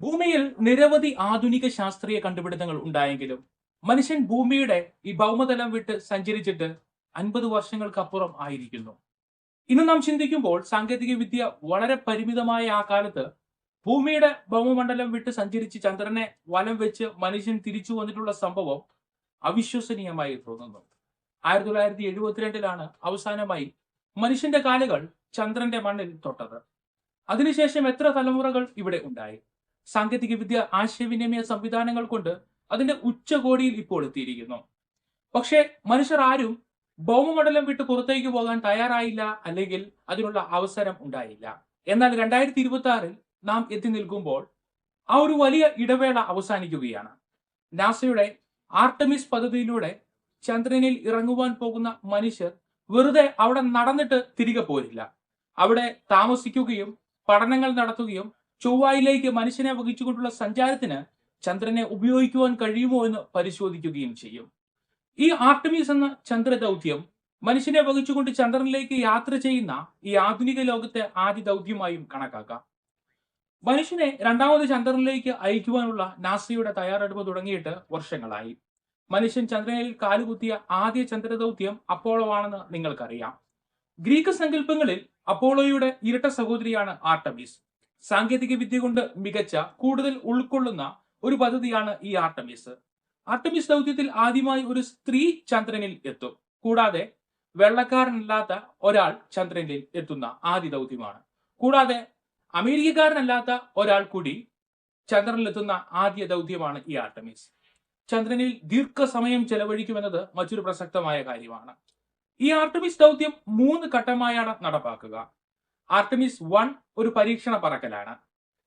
ഭൂമിയിൽ നിരവധി ആധുനിക ശാസ്ത്രീയ കണ്ടുപിടുത്തങ്ങൾ ഉണ്ടായെങ്കിലും മനുഷ്യൻ ഭൂമിയുടെ ഈ ഭൗമതലം വിട്ട് സഞ്ചരിച്ചിട്ട് അൻപത് വർഷങ്ങൾക്കപ്പുറം ആയിരിക്കുന്നു. ഇന്ന് നാം ചിന്തിക്കുമ്പോൾ സാങ്കേതിക വിദ്യ വളരെ പരിമിതമായ ആ കാലത്ത് ഭൂമിയുടെ ഭൗമമണ്ഡലം വിട്ട് സഞ്ചരിച്ച് ചന്ദ്രനെ വലം വെച്ച് മനുഷ്യൻ തിരിച്ചു വന്നിട്ടുള്ള സംഭവം അവിശ്വസനീയമായി തോന്നുന്നു. ആയിരത്തി തൊള്ളായിരത്തി എഴുപത്തിരണ്ടിലാണ് അവസാനമായി മനുഷ്യന്റെ കാലുകൾ ചന്ദ്രന്റെ മണ്ണിൽ തൊട്ടത്. അതിനുശേഷം എത്ര തലമുറകൾ ഇവിടെ ഉണ്ടായി? സാങ്കേതിക വിദ്യ ആശയവിനിമയ സംവിധാനങ്ങൾ കൊണ്ട് അതിന്റെ ഉച്ചകോടിയിൽ ഇപ്പോൾ എത്തിയിരിക്കുന്നു. പക്ഷേ മനുഷ്യർ ആരും ഭൗമമണ്ഡലം വിട്ട് പുറത്തേക്ക് പോകാൻ തയ്യാറായില്ല അല്ലെങ്കിൽ അതിനുള്ള അവസരം ഉണ്ടായില്ല. എന്നാൽ രണ്ടായിരത്തി ഇരുപത്തി ആറിൽ നാം എത്തി നിൽക്കുമ്പോൾ ആ ഒരു വലിയ ഇടവേള അവസാനിക്കുകയാണ്. നാസയുടെ ആർട്ടമിസ് പദ്ധതിയിലൂടെ ചന്ദ്രനിൽ ഇറങ്ങുവാൻ പോകുന്ന മനുഷ്യർ വെറുതെ അവിടെ നടന്നിട്ട് തിരികെ പോരില്ല. അവിടെ താമസിക്കുകയും പഠനങ്ങൾ നടത്തുകയും ചൊവ്വായിലേക്ക് മനുഷ്യനെ വഹിച്ചുകൊണ്ടുള്ള സഞ്ചാരത്തിന് ചന്ദ്രനെ ഉപയോഗിക്കുവാൻ കഴിയുമോ എന്ന് പരിശോധിക്കുകയും ചെയ്യും. ഈ ആർട്ടമീസ് എന്ന ചന്ദ്ര ദൗത്യം മനുഷ്യനെ വഹിച്ചുകൊണ്ട് ചന്ദ്രനിലേക്ക് യാത്ര ചെയ്യുന്ന ഈ ആധുനിക ലോകത്തെ ആദ്യ ദൗത്യമായും കണക്കാക്കാം. മനുഷ്യനെ രണ്ടാമത് ചന്ദ്രനിലേക്ക് അയക്കുവാനുള്ള നാസയുടെ തയ്യാറെടുപ്പ് തുടങ്ങിയിട്ട് വർഷങ്ങളായി. മനുഷ്യൻ ചന്ദ്രനിൽ കാലുകുത്തിയ ആദ്യ ചന്ദ്രദൗത്യം അപ്പോളോ ആണെന്ന് നിങ്ങൾക്കറിയാം. ഗ്രീക്ക് സങ്കല്പങ്ങളിൽ അപ്പോളോയുടെ ഇരട്ട സഹോദരിയാണ് ആർട്ടമീസ്. സാങ്കേതിക വിദ്യ കൊണ്ട് മികച്ച കൂടുതൽ ഉൾക്കൊള്ളുന്ന ഒരു പദ്ധതിയാണ് ഈ ആർട്ടമീസ് ആർട്ടമീസ് ദൗത്യത്തിൽ ആദ്യമായി ഒരു സ്ത്രീ ചന്ദ്രനിൽ എത്തും. കൂടാതെ വെള്ളക്കാരനല്ലാത്ത ഒരാൾ ചന്ദ്രനിൽ എത്തുന്ന ആദ്യ ദൗത്യമാണ്. കൂടാതെ അമേരിക്കക്കാരനല്ലാത്ത ഒരാൾ കൂടി ചന്ദ്രനിലെത്തുന്ന ആദ്യ ദൗത്യമാണ് ഈ ആർട്ടമീസ് ചന്ദ്രനിൽ ദീർഘസമയം ചെലവഴിക്കുമെന്നത് മറ്റൊരു പ്രസക്തമായ കാര്യമാണ്. ഈ ആർട്ടമിസ് ദൗത്യം മൂന്ന് ഘട്ടമായാണ് നടപ്പാക്കുക. ആർട്ടമിസ് വൺ ഒരു പരീക്ഷണ പറക്കലാണ്.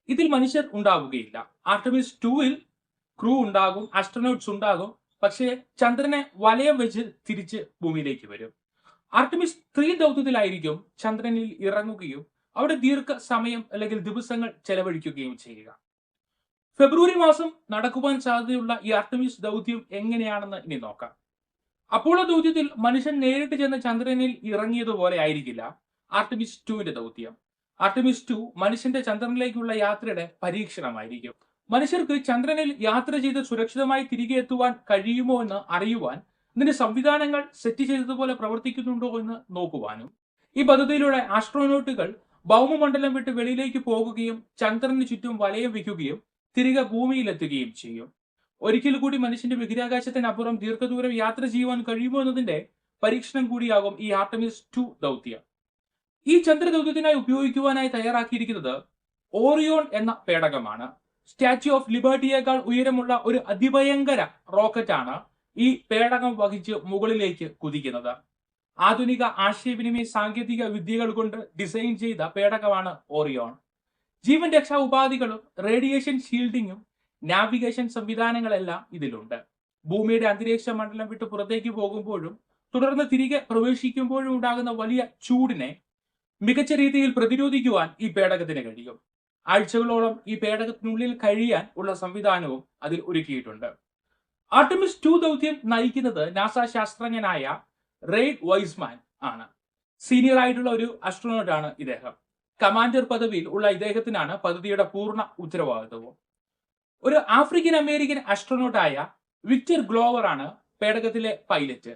ഇതിൽ മനുഷ്യർ ഉണ്ടാവുകയില്ല. ആർട്ടമിസ് ടൂവിൽ ക്രൂ ഉണ്ടാകും ആസ്ട്രോനോട്ട്സ് ഉണ്ടാകും പക്ഷേ ചന്ദ്രനെ വലയം വെച്ച് തിരിച്ച് ഭൂമിയിലേക്ക് വരും. ആർട്ടമിസ് ത്രീ ദൗത്യത്തിലായിരിക്കും ചന്ദ്രനിൽ ഇറങ്ങുകയും അവിടെ ദീർഘ സമയം അല്ലെങ്കിൽ ദിവസങ്ങൾ ചെലവഴിക്കുകയും ചെയ്യുക. ഫെബ്രുവരി മാസം നടക്കുവാൻ സാധ്യതയുള്ള ഈ ആർട്ടമിസ് ദൗത്യം എങ്ങനെയാണെന്ന് ഇനി നോക്കാം. അപ്പോളോ ദൗത്യത്തിൽ മനുഷ്യൻ നേരിട്ട് ചെന്ന് ചന്ദ്രനിൽ ഇറങ്ങിയതുപോലെ ആയിരിക്കില്ല. ആർട്ടമിസ് ടുവിന്റെ ദൗത്യം. ആർട്ടമിസ് ടു മനുഷ്യന്റെ ചന്ദ്രനിലേക്കുള്ള യാത്രയുടെ പരീക്ഷണമായിരിക്കും. മനുഷ്യർക്ക് ചന്ദ്രനിൽ യാത്ര ചെയ്ത് സുരക്ഷിതമായി തിരികെ എത്തുവാൻ കഴിയുമോ എന്ന് അറിയുവാൻ ഇതിന്റെ സംവിധാനങ്ങൾ സെറ്റ് ചെയ്തതുപോലെ പ്രവർത്തിക്കുന്നുണ്ടോ എന്ന് നോക്കുവാനും ഈ പദ്ധതിയിലൂടെ ആസ്ട്രോനോട്ടുകൾ ഭൗമമണ്ഡലം വിട്ട് വെളിയിലേക്ക് പോകുകയും ചന്ദ്രന് ചുറ്റും വലയം വയ്ക്കുകയും തിരികെ ഭൂമിയിലെത്തുകയും ചെയ്യും. ഒരിക്കൽ കൂടി മനുഷ്യന്റെ ബഹിരാകാശത്തിനപ്പുറം ദീർഘദൂരം യാത്ര ചെയ്യുവാൻ കഴിയുമോ എന്നതിന്റെ പരീക്ഷണം കൂടിയാകും ഈ ആർട്ടമിസ് ടു ദൗത്യം. ഈ ചന്ദ്രദൗത്യത്തിനായി ഉപയോഗിക്കുവാനായി തയ്യാറാക്കിയിരിക്കുന്നത് ഓറിയോൺ എന്ന പേടകമാണ്. സ്റ്റാച്യു ഓഫ് ലിബർട്ടിയേക്കാൾ ഉയരമുള്ള ഒരു അതിഭയങ്കര റോക്കറ്റാണ് ഈ പേടകം വഹിച്ച് മുകളിലേക്ക് കുതിക്കുന്നത്. ആധുനിക ആശയവിനിമയ സാങ്കേതിക വിദ്യകൾ കൊണ്ട് ഡിസൈൻ ചെയ്ത പേടകമാണ് ഓറിയോൺ. ജീവൻ രക്ഷാ ഉപാധികളും റേഡിയേഷൻ ഷീൽഡിങ്ങും നാവിഗേഷൻ സംവിധാനങ്ങളെല്ലാം ഇതിലുണ്ട്. ഭൂമിയുടെ അന്തരീക്ഷ മണ്ഡലം വിട്ട് പുറത്തേക്ക് പോകുമ്പോഴും തുടർന്ന് തിരികെ പ്രവേശിക്കുമ്പോഴും ഉണ്ടാകുന്ന വലിയ ചൂടിനെ മികച്ച രീതിയിൽ പ്രതിരോധിക്കുവാൻ ഈ പേടകത്തിന് കഴിയും. ആഴ്ചകളോളം ഈ പേടകത്തിനുള്ളിൽ കഴിയാൻ ഉള്ള സംവിധാനവും അതിൽ ഒരുക്കിയിട്ടുണ്ട്. ആർട്ടമിസ് ടു ദൗത്യം നയിക്കുന്നത് നാസ ശാസ്ത്രജ്ഞനായ റെയ്ഡ് വൈസ്മാൻ ആണ്. സീനിയർ ആയിട്ടുള്ള ഒരു അസ്ട്രോണോട്ട് ആണ് ഇദ്ദേഹം. കമാൻഡർ പദവിയിൽ ഉള്ള ഇദ്ദേഹത്തിനാണ് പദ്ധതിയുടെ പൂർണ ഉത്തരവാദിത്വവും. ഒരു ആഫ്രിക്കൻ അമേരിക്കൻ അസ്ട്രോണോട്ടായ വിക്ടർ ഗ്ലോവർ ആണ് പേടകത്തിലെ പൈലറ്റ്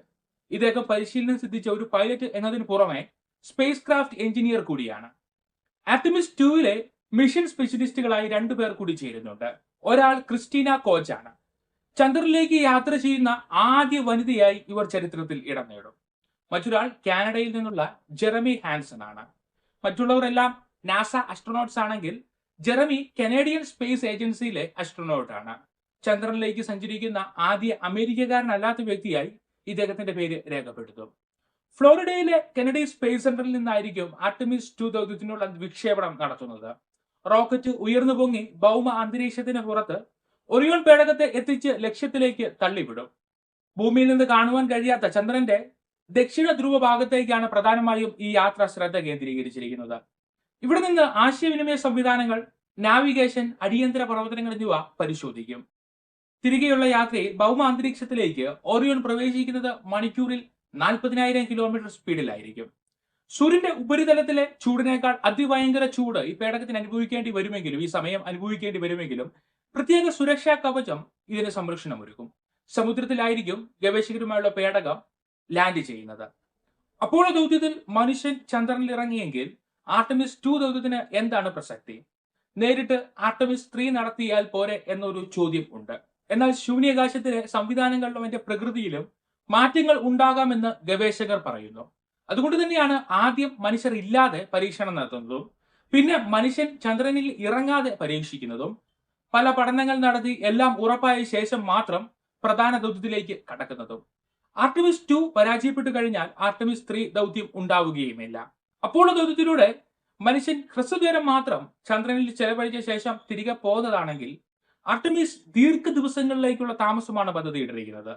ഇദ്ദേഹം പരിശീലനം സിദ്ധിച്ച ഒരു പൈലറ്റ് എന്നതിന് പുറമെ സ്പേസ് ക്രാഫ്റ്റ് എഞ്ചിനീയർ കൂടിയാണ്. ആറ്റമിസ് ടൂവിലെ മിഷൻ സ്പെഷ്യലിസ്റ്റുകളായി രണ്ടു പേർ കൂടി ചേരുന്നുണ്ട്. ഒരാൾ ക്രിസ്റ്റീന കോച്ചാണ് ചന്ദ്രനിലേക്ക് യാത്ര ചെയ്യുന്ന ആദ്യ വനിതയായി ഇവർ ചരിത്രത്തിൽ ഇടം നേടും. മറ്റൊരാൾ കാനഡയിൽ നിന്നുള്ള ജെറമി ഹാൻസൺ ആണ് മറ്റുള്ളവരെല്ലാം നാസ അസ്ട്രോനോട്ട്സ് ആണെങ്കിൽ ജെറമി കനേഡിയൻ സ്പേസ് ഏജൻസിയിലെ അസ്ട്രോനോട്ട് ആണ്. ചന്ദ്രനിലേക്ക് സഞ്ചരിക്കുന്ന ആദ്യ അമേരിക്കക്കാരനല്ലാത്ത വ്യക്തിയായി ഇദ്ദേഹത്തിന്റെ പേര് രേഖപ്പെടുത്തും. ഫ്ലോറിഡയിലെ കെനഡി സ്പേസ് സെന്ററിൽ നിന്നായിരിക്കും ആർട്ടിമിസ് ടു ദൗത്യത്തിനുള്ള വിക്ഷേപണം നടത്തുന്നത്. റോക്കറ്റ് ഉയർന്നു പൊങ്ങി ഭൗമ അന്തരീക്ഷത്തിന് പുറത്ത് ഒറിയോൺ പേടകത്തെ എത്തിച്ച് ലക്ഷ്യത്തിലേക്ക് തള്ളിവിടും. ഭൂമിയിൽ നിന്ന് കാണുവാൻ കഴിയാത്ത ചന്ദ്രന്റെ ദക്ഷിണ ധ്രുവ ഭാഗത്തേക്കാണ് പ്രധാനമായും ഈ യാത്ര ശ്രദ്ധ കേന്ദ്രീകരിച്ചിരിക്കുന്നത്. ഇവിടെ നിന്ന് ആശയവിനിമയ സംവിധാനങ്ങൾ നാവിഗേഷൻ അടിയന്തര പ്രവർത്തനങ്ങൾ എന്നിവ പരിശോധിക്കും. തിരികെയുള്ള യാത്രയിൽ ഭൗമ അന്തരീക്ഷത്തിലേക്ക് ഓറിയോൺ പ്രവേശിക്കുന്നത് മണിക്കൂറിൽ നാൽപ്പതിനായിരം കിലോമീറ്റർ സ്പീഡിലായിരിക്കും സൂര്യന്റെ ഉപരിതലത്തിലെ ചൂടിനേക്കാൾ അതിഭയങ്കര ചൂട് ഈ പേടകത്തിന് അനുഭവിക്കേണ്ടി വരുമെങ്കിലും ഈ സമയം അനുഭവിക്കേണ്ടി വരുമെങ്കിലും പ്രത്യേക സുരക്ഷാ കവചം ഇതിന് സംരക്ഷണം ഒരുക്കും. സമുദ്രത്തിലായിരിക്കും ഗവേഷകരുമായുള്ള പേടകം ലാൻഡ് ചെയ്യുന്നത്. അപ്പോളോ ദൗത്യത്തിൽ മനുഷ്യൻ ചന്ദ്രനിൽ ഇറങ്ങിയെങ്കിൽ ആർട്ടമിസ് ടു ദൗത്യത്തിന് എന്താണ് പ്രസക്തി? നേരിട്ട് ആർട്ടമിസ് ത്രീ നടത്തിയാൽ പോരെ എന്നൊരു ചോദ്യം ഉണ്ട്. എന്നാൽ ശൂന്യാകാശത്തിലെ സംവിധാനങ്ങളിലും അതിന്റെ പ്രകൃതിയിലും മാറ്റങ്ങൾ ഉണ്ടാകാമെന്ന് ഗവേഷകർ പറയുന്നു. അതുകൊണ്ട് തന്നെയാണ് ആദ്യം മനുഷ്യർ ഇല്ലാതെ പരീക്ഷണം നടത്തുന്നതും പിന്നെ മനുഷ്യൻ ചന്ദ്രനിൽ ഇറങ്ങാതെ പരീക്ഷിക്കുന്നതും പല പഠനങ്ങൾ നടത്തി എല്ലാം ഉറപ്പായ ശേഷം മാത്രം പ്രധാന ദൗത്യത്തിലേക്ക് കടക്കുന്നതും. ആർട്ടമിസ് ടു പരാജയപ്പെട്ടു കഴിഞ്ഞാൽ ആർട്ടമിസ് ത്രീ ദൗത്യം ഉണ്ടാവുകയുമില്ല. അപ്പോളോ ദൗത്യത്തിലൂടെ മനുഷ്യൻ ഹ്രസ്വദൂരം മാത്രം ചന്ദ്രനിൽ ചെലവഴിച്ച ശേഷം തിരികെ പോകുന്നതാണെങ്കിൽ ആർട്ടമിസ് ദീർഘ ദിവസങ്ങളിലേക്കുള്ള താമസമാണ് പദ്ധതിയിട്ടിരിക്കുന്നത്.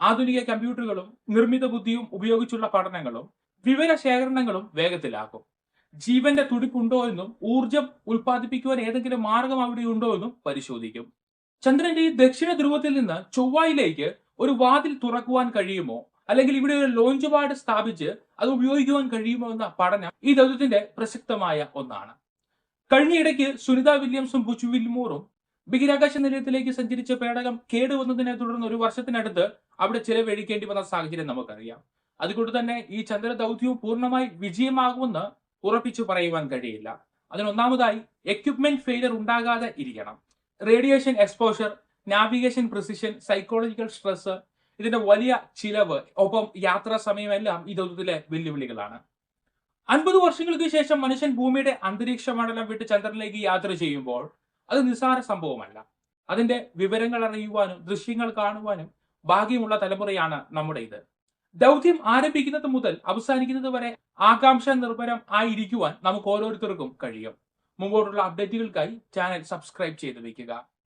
ആധുനിക കമ്പ്യൂട്ടറുകളും നിർമ്മിത ബുദ്ധിയും ഉപയോഗിച്ചുള്ള പഠനങ്ങളും വിവര ശേഖരണങ്ങളും വേഗത്തിലാക്കും. ജീവന്റെ തുടിപ്പുണ്ടോ എന്നും ഊർജം ഉൽപ്പാദിപ്പിക്കുവാൻ ഏതെങ്കിലും മാർഗം അവിടെ ഉണ്ടോ എന്നും പരിശോധിക്കും. ചന്ദ്രന്റെ ദക്ഷിണ ധ്രുവത്തിൽ നിന്ന് ചൊവ്വായിലേക്ക് ഒരു വാതിൽ തുറക്കുവാൻ കഴിയുമോ? അല്ലെങ്കിൽ ഇവിടെ ഒരു ലോഞ്ച് പാഡ് സ്ഥാപിച്ച് അത് ഉപയോഗിക്കുവാൻ കഴിയുമോ എന്ന പഠനം ഈ ദൗത്യത്തിന്റെ പ്രസക്തമായ ഒന്നാണ്. കഴിഞ്ഞയിടയ്ക്ക് സുനിത വില്യംസും ബുച്ചു വിൽമൂറും ബഹിരാകാശ നിലയത്തിലേക്ക് സഞ്ചരിച്ച പേടകം കേടുവന്നതിനെ തുടർന്ന് ഒരു വർഷത്തിനടുത്ത് അവിടെ ചിലവഴിക്കേണ്ടി വന്ന സാഹചര്യം നമുക്കറിയാം. അതുകൊണ്ട് തന്നെ ഈ ചന്ദ്ര ദൗത്യവും പൂർണമായി വിജയമാകുമെന്ന് ഉറപ്പിച്ചു പറയുവാൻ കഴിയില്ല. അതിനൊന്നാമതായി എക്യുപ്മെന്റ് ഫെയിലർ ഉണ്ടാകാതെ ഇരിക്കണം. Radiation exposure navigation precision psychological stress ഇതിന്റെ വലിയ ചിലവ് ഒപ്പം യാത്രാ സമയമെല്ലാം ഈ ദൗത്യത്തിലെ വെല്ലുവിളികളാണ്. അൻപത് വർഷങ്ങൾക്ക് ശേഷം മനുഷ്യൻ ഭൂമിയുടെ അന്തരീക്ഷ മണ്ഡലം വിട്ട് ചന്ദ്രനിലേക്ക് യാത്ര ചെയ്യുമ്പോൾ അത് നിസ്സാര സംഭവമല്ല. അതിന്റെ വിവരങ്ങൾ അറിയുവാനും ദൃശ്യങ്ങൾ കാണുവാനും ഭാഗ്യമുള്ള തലമുറയാണ് നമ്മുടെ ഇത്. ദൗത്യം ആരംഭിക്കുന്നത് മുതൽ അവസാനിക്കുന്നത് വരെ ആകാംക്ഷ നിർഭരം ആയിരിക്കുവാൻ നമുക്ക് ഓരോരുത്തർക്കും കഴിയും. മുമ്പോട്ടുള്ള അപ്ഡേറ്റുകൾക്കായി ചാനൽ സബ്സ്ക്രൈബ് ചെയ്ത് വെക്കുക